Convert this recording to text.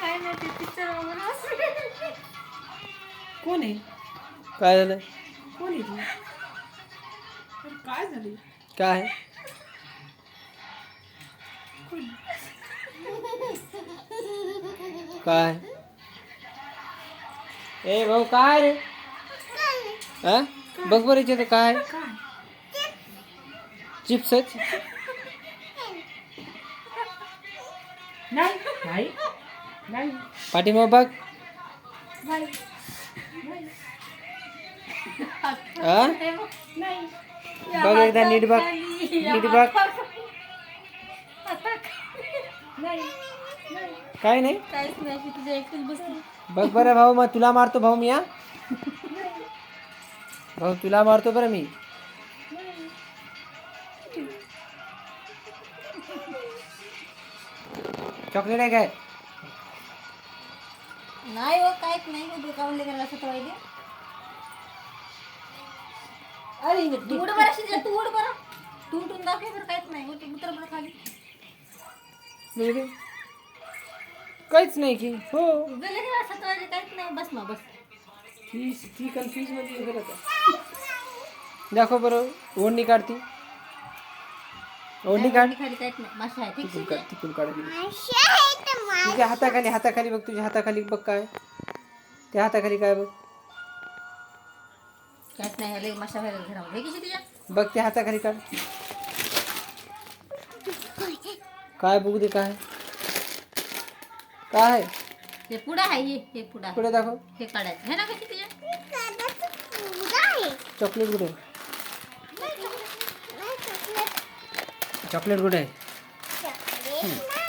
काय माहिती पिक्चर वगैरे असं. कोण आहे? काय झालं? कोण आहे ती? अरे काय झाले? काय? काय? ए भाऊ काय रे? हा? बघ बरं इथे काय? काय? नाही नाही. पाठीमाग बघ नाही हा नाही बघ एकदा नीट बघ नीट बघ नाही काय नाही बघ बरं भाऊ मग तुला मारतो भाऊ मी हा भाऊ तुला मारतो बरं मी चॉकलेट आहे काय नाही हो काहीच नाही हो दुकान लेकर असं पाहिजे अरे तू उड बरं शिजला तू उड बरं तू उठून दाखव बरं काहीच नाही उठ उतर बरं खाली। म्हणजे काहीच नाही की हो। गेले की असं पाहिजे काहीच नाही बस मग बस। ती ती कन्फ्यूज़ मध्ये हे करत आहे. दाखव बरं ओढणी काढती ओढणी काढ खाली काहीच नाही माशा आहे ठीक तिकून काढ तिकून काढ तुझ्या हाताखाली हाताखाली बघ तुझ्या हाताखाली बघ काय त्या हाताखाली काय बघ काहीच नाही आले माशा व्हायला घरामध्ये हे कशी तुझ्या बघ त्या हाताखाली काय बघू दे काय काय हे पुढं आहे हे हे पुढं पुढे दाखव हे काढायचं हे ना तुझ्या चॉकलेट कुठे चॉकलेट कुठे आहे